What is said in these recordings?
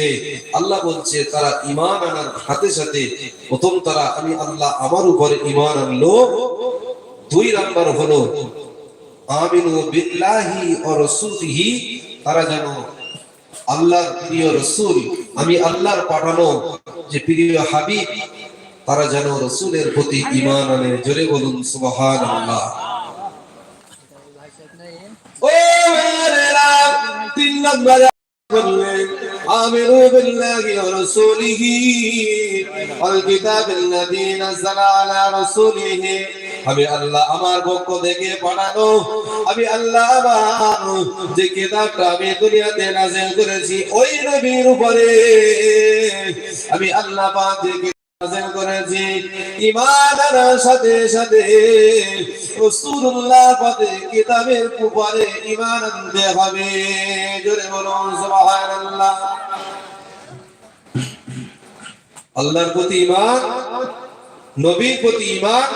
দিয়েছে আল্লাহ বলছে, তারা ইমান আনার সাথে সাথে প্রথম তারা, আমি আল্লাহ আমার উপরে ইমান আনলো। দুই নাম্বার হলো, আমিনু তারা যেন আল্লাহর প্রিয় রসুল, আমি আল্লাহর পাঠানো যে প্রিয় হাবিব, তারা যেন রসুলের প্রতি ইমান আনে। জোরে বলুন সুবহান আল্লাহ ও তিন নম্বরে বিল্লাহি ওয়া রাসূলিহি ওয়াল কিতাবিল্লাযী নাযালা আলা রাসূলিহি আমি আল্লাহ আমার পক্ষ থেকে পাঠানো আমি আল্লাহ আমার যে কিতাবটা আমি দুনিয়াতে নাযিল করেছি, ওই নবীর উপরে আমি আল্লাহ পাক যে নাযিল করেছি, ঈমান আনার সাথে সাথে রাসূলুল্লাহ পথে কিতাবের উপরে ঈমান আনতে হবে। জোরে বলুন, সুবহানাল্লাহ। আল্লাহর প্রতি ঈমান, নবীর প্রতি ঈমান।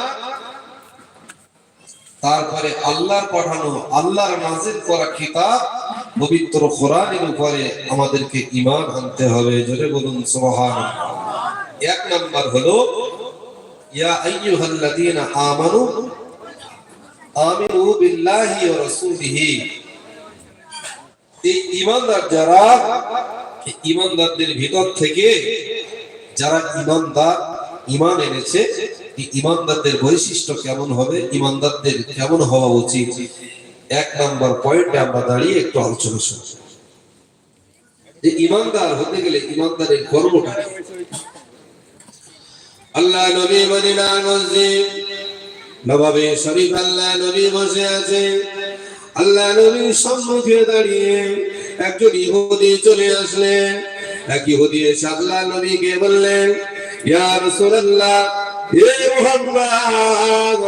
তারপরে আল্লাহর পাঠানো, আল্লাহর নাজিল করা কিতাব পবিত্র কোরআনের উপরে আমাদেরকে ঈমান আনতে হবে। জোরে বলুন, সুবহানাল্লাহ। এক নাম্বার হলো, ইয়া আইয়ুহাল্লাযীনা আমানু আমিনু বিল্লাহি ওয়া রাসূলিহি। এই ঈমানদার যারা, এই ঈমানদারদের ভিতর থেকে যারা ঈমানদার ইমান এনেছে, এই ঈমানদারদের বৈশিষ্ট্য কেমন হবে? ঈমানদারদের কেমন হওয়া উচিত? এক নাম্বার পয়েন্টে আমরা দাঁড়িয়ে একটু আলোচনা শুনি। যে ঈমানদার হতে গেলে ঈমানদারের কর্মটা আল্লাহ নবী মদিনার মসজিদ, নবাবে শরীফ আল্লাহ নবী বসে আছে। আল্লাহ নবীর সম্মুখে দাঁড়িয়ে একজন ইহুদি চলে আসলেন। এক ইহুদি এসে আল্লাহ নবীকে বললেন, ইয়া রাসূলুল্লাহ, হে মুহাম্মদ,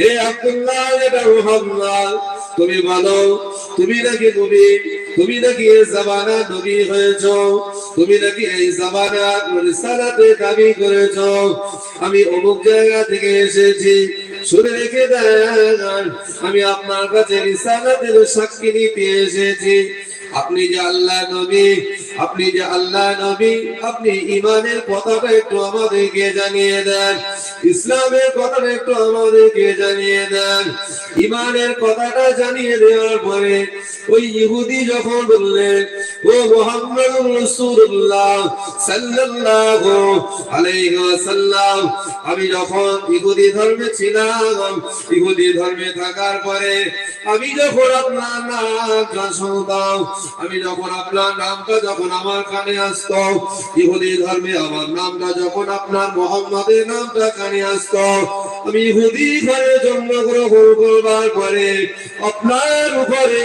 হে আব্দুল্লাহ এটা মুহাম্মদ, তুমি বলো, তুমি নাকি নবী, তুমি নাকি এই জামানা নবী হয়েছো? তুমি নাকি এই জামানা রিসালাতে দাবি করেছ? আমি অমুক জায়গা থেকে এসেছি, শুনে রেখে দেন, আমি আপনার কাছে রিসালাতের সাক্ষী নিতে এসেছি। আপনি যে আল্লাহ নবী আপনি যে আল্লাহ নবী, আপনি ইমানের কথাটা একটু আমাদেরকে জানিয়ে দেন। ইসলামের কথাটা একটু আমাদেরকে জানিয়ে দেন। ইমানের কথাটা জানিয়ে দেওয়ার পরে ওই ইহুদি যখন বললেন আমি যখন ইহুদি ধর্মে ছিলাম, ইহুদি ধর্মে থাকার পরে আমি যখন আপনার নামটা শুনতাম, আমি যখন আপনার নামটা যখন আমার কানে আসতো, ইহুদি ধর্মে আমার নামটা যখন আপনার মোহাম্মদের নামটা কানে আসতো, আমি ইহুদি ঘরে জন্মগ্রহণ করবার পরে আপনার উপরে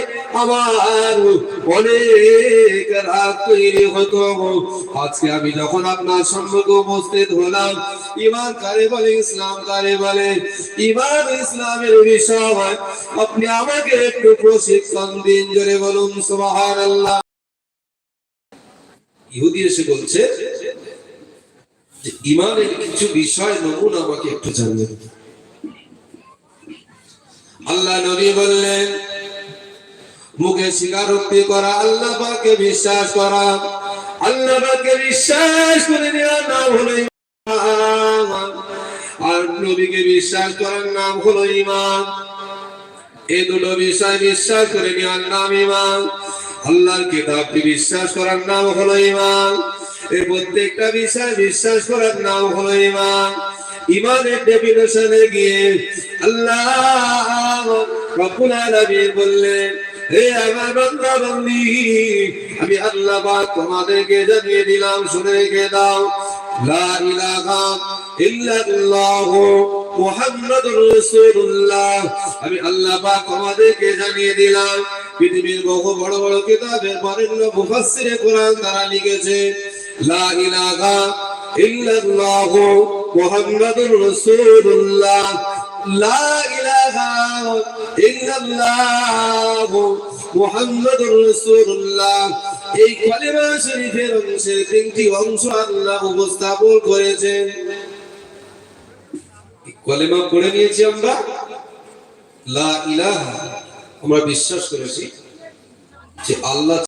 আজকে আমি যখন আপনার উপস্থিত হলাম, ইমান কারে বলে, ইসলাম কারে বলে, ইমান ইসলামের বিষয়, আপনি আমাকে একটু প্রশিক্ষণ দিন, জোরে বলুন, সুবহানাল্লাহ। ইহুদি এসে বলছে যে, ইমানের কিছু বিষয় নমুনা আমাকে একটু জানিয়ে আল্লাহ নবী বললেন মুখে স্বীকারোক্তি করা, আল্লাহ পাকে বিশ্বাস করা। আল্লাহ পাকে বিশ্বাস করে নেওয়ার নাম হলো। আর নবীকে বিশ্বাস করার নাম হলো ইমান এই দুটো বিষয় বিশ্বাস করে নেওয়ার নাম ইমান আল্লাহর কিতাবকে বিশ্বাস করার নাম হলো ইমান এই প্রত্যেকটা বিষয় বিশ্বাস করার নাম হলো ইমান ইমানের ডেফিনেশনে গিয়ে আল্লাহ রব্বুল আলামিন বললেন হে আমার বান্দা, বান্দি, আমি আল্লাহ পাক তোমাদেরকে জানিয়ে দিলাম, শুনে রেখে দাও। লা ইলাহা ইল্লাল্লাহ মুহাম্মাদুর রাসূলুল্লাহ। আমি আল্লাহ পাক তোমাদেরকে জানিয়ে দিলাম, পৃথিবীর বহু বড় বড় কিতাবের বরেণ্য মুফাসসিরে কোরআন তারা লিখেছে, লা ইলাহা ইল্লাল্লাহ মুহাম্মাদুর রাসূলুল্লাহ। লা ইলাহা ইল্লাল্লাহ মুহাম্মাদুর রাসূলুল্লাহ। এই কালেমা শরীফের অংশের তিনটি অংশ আল্লাহ উপস্থাপন করেছেন। কলেমা পড়ে নিয়েছি আমরা। লা ইলাহা। আমরা বিশ্বাস করেছি যে আল্লাহ